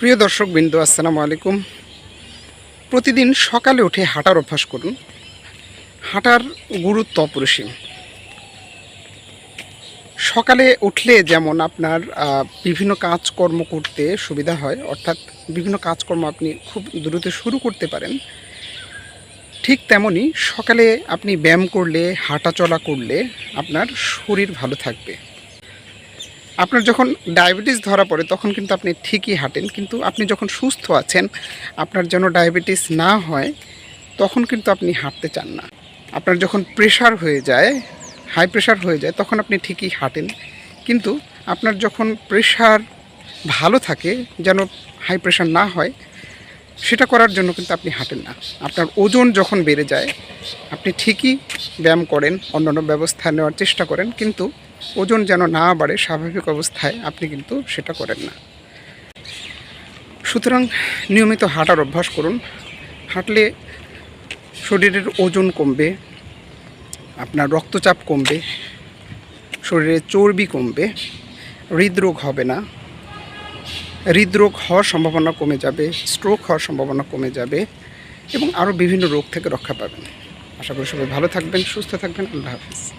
প্রিয় দর্শক বিন্দু আসসালামু আলাইকুম। প্রতিদিন সকালে উঠে হাঁটার অভ্যাস করুন। হাঁটার গুরুত্ব অপরিসীম। সকালে উঠলে যেমন আপনার বিভিন্ন কাজকর্ম করতে সুবিধা হয়, অর্থাৎ বিভিন্ন কাজকর্ম আপনি খুব দ্রুত শুরু করতে পারেন। ঠিক তেমনি সকালে আপনি ব্যায়াম করলে হাঁটা চলা করলে আপনার শরীর ভালো থাকবে। আপনার যখন ডায়াবেটিস ধরা পড়ে, তখন কিন্তু আপনি ঠিকই হাঁটেন। কিন্তু আপনি যখন সুস্থ আছেন, আপনার যেন ডায়াবেটিস না হয়, তখন কিন্তু আপনি হাঁটতে চান না। আপনার যখন প্রেশার হয়ে যায়, হাই প্রেশার হয়ে যায়, তখন আপনি ঠিকই হাঁটেন। কিন্তু আপনার যখন প্রেশার ভালো থাকে, যেন হাই প্রেশার না হয়, সেটা করার জন্য কিন্তু আপনি হাঁটেন না। আপনার ওজন যখন বেড়ে যায়, আপনি ঠিকই ব্যায়াম করেন, অন্যান্য ব্যবস্থা নেওয়ার চেষ্টা করেন। কিন্তু ওজন যেন না বাড়ে, স্বাভাবিক অবস্থায় আপনি কিন্তু সেটা করেন না। সুতরাং নিয়মিত হাঁটার অভ্যাস করুন। হাঁটলে শরীরের ওজন কমবে, আপনার রক্তচাপ কমবে শরীরে চর্বি কমবে, হৃদরোগ হবে না। হৃদরোগ হওয়ার সম্ভাবনা কমে যাবে স্ট্রোক হওয়ার সম্ভাবনা কমে যাবে এবং আরও বিভিন্ন রোগ থেকে রক্ষা পাবেন। আশা করি সবাই ভালো থাকবেন, সুস্থ থাকবেন, আল্লাহ হাফিজ।